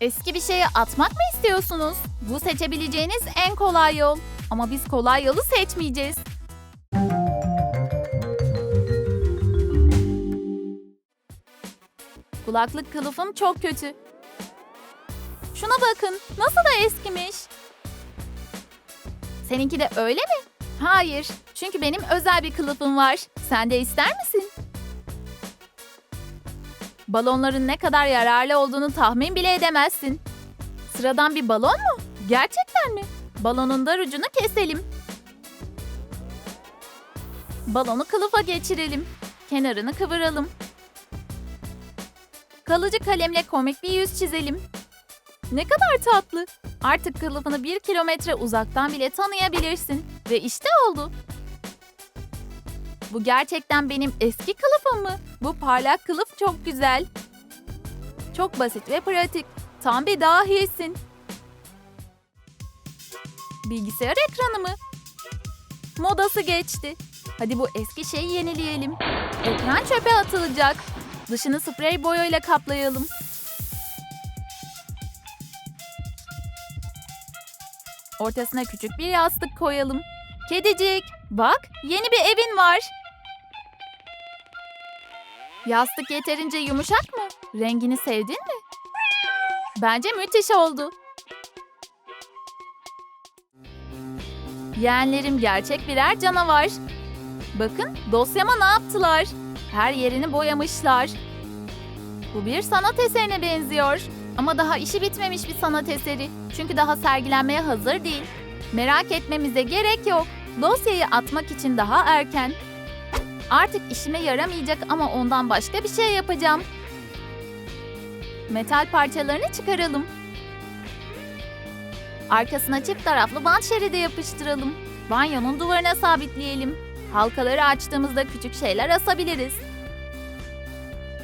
Eski bir şeye atmak mı istiyorsunuz? Bu seçebileceğiniz en kolay yol. Ama biz kolay yolu seçmeyeceğiz. Kulaklık kılıfım çok kötü. Şuna bakın, nasıl da eskimiş. Seninki de öyle mi? Hayır, çünkü benim özel bir kılıfım var. Sen de ister misin? Balonların ne kadar yararlı olduğunu tahmin bile edemezsin. Sıradan bir balon mu? Gerçekten mi? Balonun dar ucunu keselim. Balonu kılıfa geçirelim. Kenarını kıvıralım. Kalıcı kalemle komik bir yüz çizelim. Ne kadar tatlı. Artık kılıfını bir kilometre uzaktan bile tanıyabilirsin. Ve işte oldu. Bu gerçekten benim eski kılıfım mı? Bu parlak kılıf çok güzel. Çok basit ve pratik. Tam bir dahisin. Bilgisayar ekranı mı? Modası geçti. Hadi bu eski şeyi yenileyelim. Ekran çöpe atılacak. Dışını sprey boyayla kaplayalım. Ortasına küçük bir yastık koyalım. Kedicik, bak yeni bir evin var. Yastık yeterince yumuşak mı? Rengini sevdin mi? Bence müthiş oldu. Yeğenlerim gerçek birer canavar. Bakın dosyama ne yaptılar? Her yerini boyamışlar. Bu bir sanat eserine benziyor. Ama daha işi bitmemiş bir sanat eseri. Çünkü daha sergilenmeye hazır değil. Merak etmemize gerek yok. Dosyayı atmak için daha erken. Artık işime yaramayacak ama ondan başka bir şey yapacağım. Metal parçalarını çıkaralım. Arkasına çift taraflı bant şeridi yapıştıralım. Banyonun duvarına sabitleyelim. Halkaları açtığımızda küçük şeyler asabiliriz.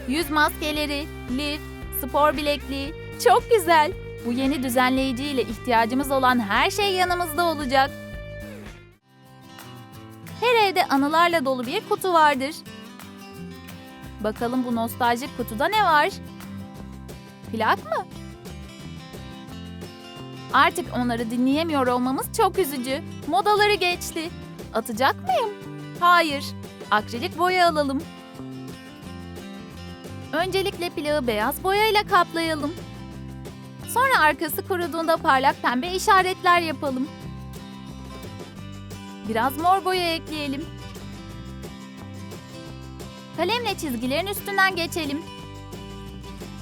Yüz maskeleri, lif, spor bilekliği. Çok güzel. Bu yeni düzenleyici ile ihtiyacımız olan her şey yanımızda olacak. Her evde anılarla dolu bir kutu vardır. Bakalım bu nostaljik kutuda ne var? Plak mı? Artık onları dinleyemiyor olmamız çok üzücü. Modaları geçti. Atacak mıyım? Hayır. Akrilik boya alalım. Öncelikle plağı beyaz boyayla kaplayalım. Sonra arkası kuruduğunda parlak pembe işaretler yapalım. Biraz mor boya ekleyelim. Kalemle çizgilerin üstünden geçelim.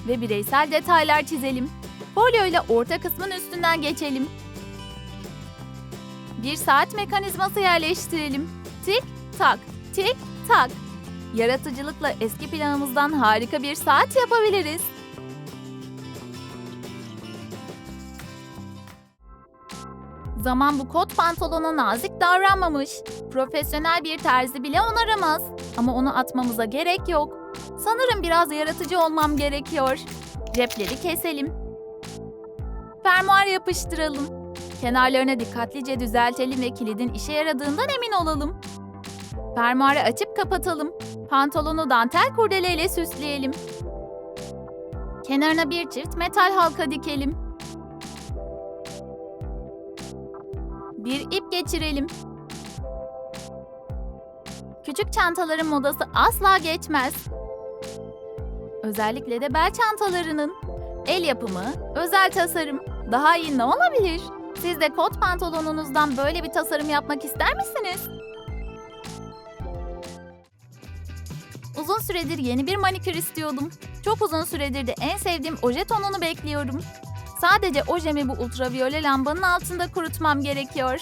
Ve bireysel detaylar çizelim. Folyo ile orta kısmın üstünden geçelim. Bir saat mekanizması yerleştirelim. Tik tak, tik tak. Yaratıcılıkla eski planımızdan harika bir saat yapabiliriz. Zaman bu kot pantolona nazik davranmamış. Profesyonel bir terzi bile onaramaz. Ama onu atmamıza gerek yok. Sanırım biraz yaratıcı olmam gerekiyor. Cepleri keselim. Fermuar yapıştıralım. Kenarlarına dikkatlice düzeltelim ve kilidin işe yaradığından emin olalım. Fermuarı açıp kapatalım. Pantolonu dantel kurdeleyle süsleyelim. Kenarına bir çift metal halka dikelim. Bir ip geçirelim. Küçük çantaların modası asla geçmez. Özellikle de bel çantalarının. El yapımı, özel tasarım. Daha iyi ne olabilir? Siz de kot pantolonunuzdan böyle bir tasarım yapmak ister misiniz? Uzun süredir yeni bir manikür istiyordum. Çok uzun süredir de en sevdiğim oje tonunu bekliyorum. Sadece ojemi bu ultraviyole lambanın altında kurutmam gerekiyor.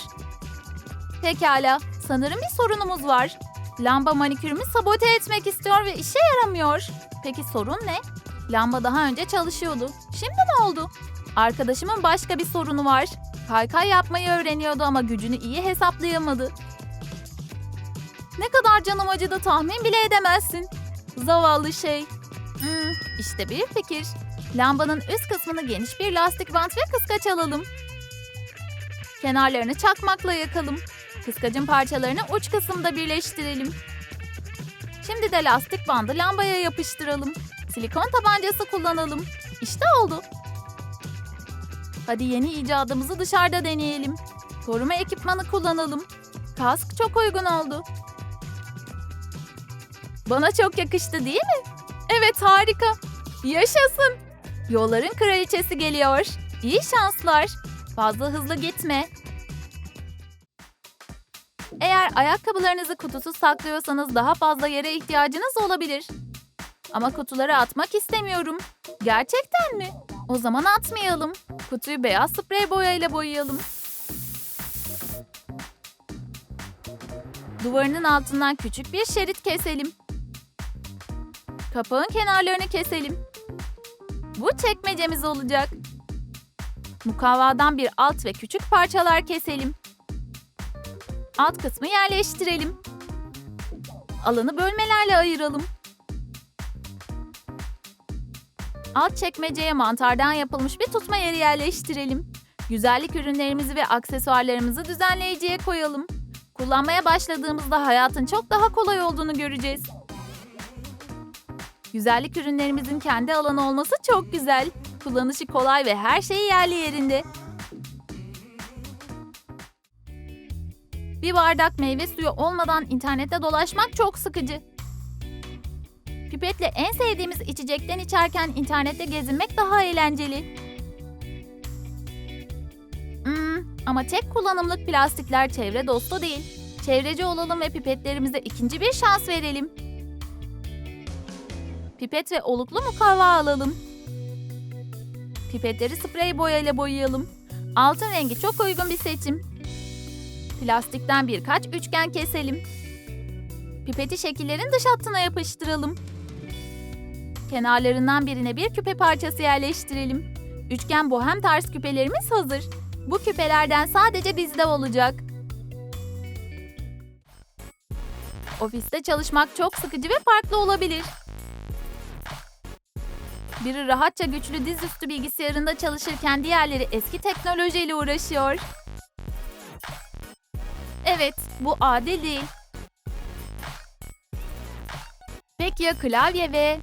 Pekala, sanırım bir sorunumuz var. Lamba manikürümü sabote etmek istiyor ve işe yaramıyor. Peki sorun ne? Lamba daha önce çalışıyordu. Şimdi ne oldu? Arkadaşımın başka bir sorunu var. Kaykay yapmayı öğreniyordu ama gücünü iyi hesaplayamadı. Ne kadar canım acıdı tahmin bile edemezsin. Zavallı şey. Hmm, işte bir fikir. Lambanın üst kısmını geniş bir lastik bant ve kıskaç alalım. Kenarlarını çakmakla yakalım. Kıskacın parçalarını uç kısımda birleştirelim. Şimdi de lastik bandı lambaya yapıştıralım. Silikon tabancası kullanalım. İşte oldu. Hadi yeni icadımızı dışarıda deneyelim. Koruma ekipmanı kullanalım. Kask çok uygun oldu. Bana çok yakıştı değil mi? Evet harika. Yaşasın. Yolların kraliçesi geliyor. İyi şanslar. Fazla hızlı gitme. Eğer ayakkabılarınızı kutusuz saklıyorsanız daha fazla yere ihtiyacınız olabilir. Ama kutuları atmak istemiyorum. Gerçekten mi? O zaman atmayalım. Kutuyu beyaz sprey boyayla boyayalım. Duvarının altından küçük bir şerit keselim. Kapağın kenarlarını keselim. Bu çekmecemiz olacak. Mukavvadan bir alt ve küçük parçalar keselim. Alt kısmı yerleştirelim. Alanı bölmelerle ayıralım. Alt çekmeceye mantardan yapılmış bir tutma yeri yerleştirelim. Güzellik ürünlerimizi ve aksesuarlarımızı düzenleyiciye koyalım. Kullanmaya başladığımızda hayatın çok daha kolay olduğunu göreceğiz. Güzellik ürünlerimizin kendi alanı olması çok güzel. Kullanışı kolay ve her şeyi yerli yerinde. Bir bardak meyve suyu olmadan internette dolaşmak çok sıkıcı. Pipetle en sevdiğimiz içecekten içerken internette gezinmek daha eğlenceli. Hmm, ama tek kullanımlık plastikler çevre dostu değil. Çevreci olalım ve pipetlerimize ikinci bir şans verelim. Pipet ve oluklu mukavva alalım. Pipetleri sprey boyayla boyayalım. Altın rengi çok uygun bir seçim. Plastikten birkaç üçgen keselim. Pipeti şekillerin dış hattına yapıştıralım. Kenarlarından birine bir küpe parçası yerleştirelim. Üçgen bohem tarz küpelerimiz hazır. Bu küpelerden sadece bizde olacak. Ofiste çalışmak çok sıkıcı ve farklı olabilir. Biri rahatça güçlü dizüstü bilgisayarında çalışırken diğerleri eski teknolojiyle uğraşıyor. Evet, bu adil değil. Peki ya klavye ve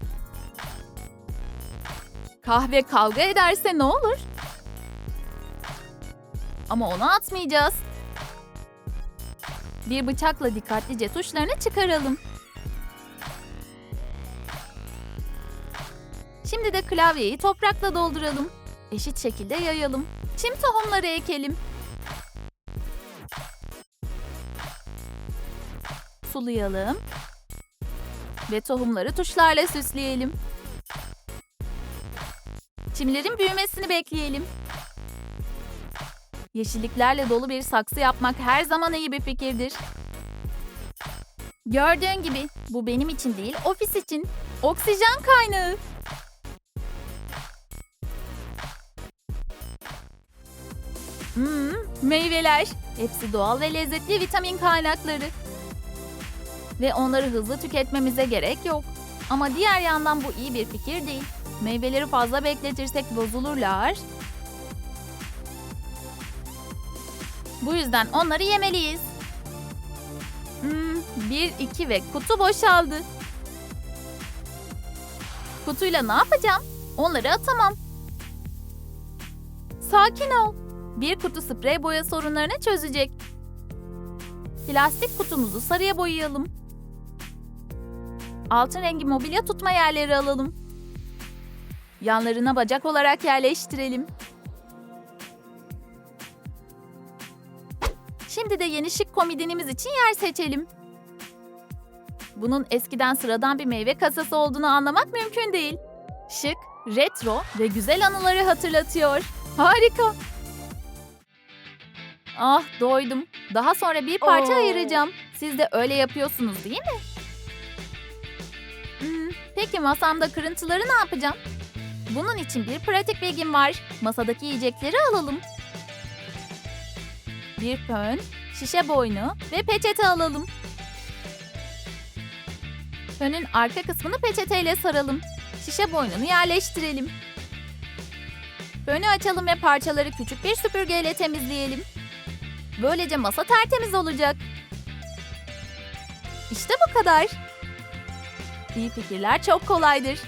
kahve kavga ederse ne olur? Ama onu atmayacağız. Bir bıçakla dikkatlice tuşlarını çıkaralım. Şimdi de klavyeyi toprakla dolduralım. Eşit şekilde yayalım. Çim tohumları ekelim. Sulayalım. Ve tohumları tuşlarla süsleyelim. Çimlerin büyümesini bekleyelim. Yeşilliklerle dolu bir saksı yapmak her zaman iyi bir fikirdir. Gördüğün gibi bu benim için değil ofis için. Oksijen kaynağı. Meyveler. Hepsi doğal ve lezzetli vitamin kaynakları. Ve onları hızlı tüketmemize gerek yok. Ama diğer yandan bu iyi bir fikir değil. Meyveleri fazla bekletirsek bozulurlar. Bu yüzden onları yemeliyiz. Hmm, bir, iki ve kutu boşaldı. Kutuyla ne yapacağım? Onları atamam. Sakin ol. Bir kutu sprey boya sorunlarını çözecek. Plastik kutumuzu sarıya boyayalım. Altın rengi mobilya tutma yerleri alalım. Yanlarına bacak olarak yerleştirelim. Şimdi de yeni şık komodinimiz için yer seçelim. Bunun eskiden sıradan bir meyve kasası olduğunu anlamak mümkün değil. Şık, retro ve güzel anıları hatırlatıyor. Harika. Ah doydum. Daha sonra bir parça Oo. ayıracağım. Siz de öyle yapıyorsunuz değil mi? Hmm, peki masamda kırıntıları ne yapacağım? Bunun için bir pratik bilgim var. Masadaki yiyecekleri alalım. Bir fön, şişe boynu ve peçete alalım. Fönün arka kısmını peçeteyle saralım. Şişe boynunu yerleştirelim. Fönü açalım ve parçaları küçük bir süpürgeyle temizleyelim. Böylece masa tertemiz olacak. İşte bu kadar. İyi fikirler çok kolaydır.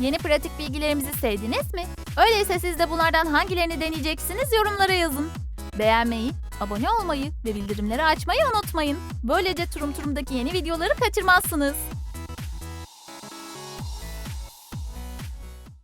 Yeni pratik bilgilerimizi sevdiniz mi? Öyleyse siz de bunlardan hangilerini deneyeceksiniz yorumlara yazın. Beğenmeyi, abone olmayı ve bildirimleri açmayı unutmayın. Böylece Turum Turum'daki yeni videoları kaçırmazsınız.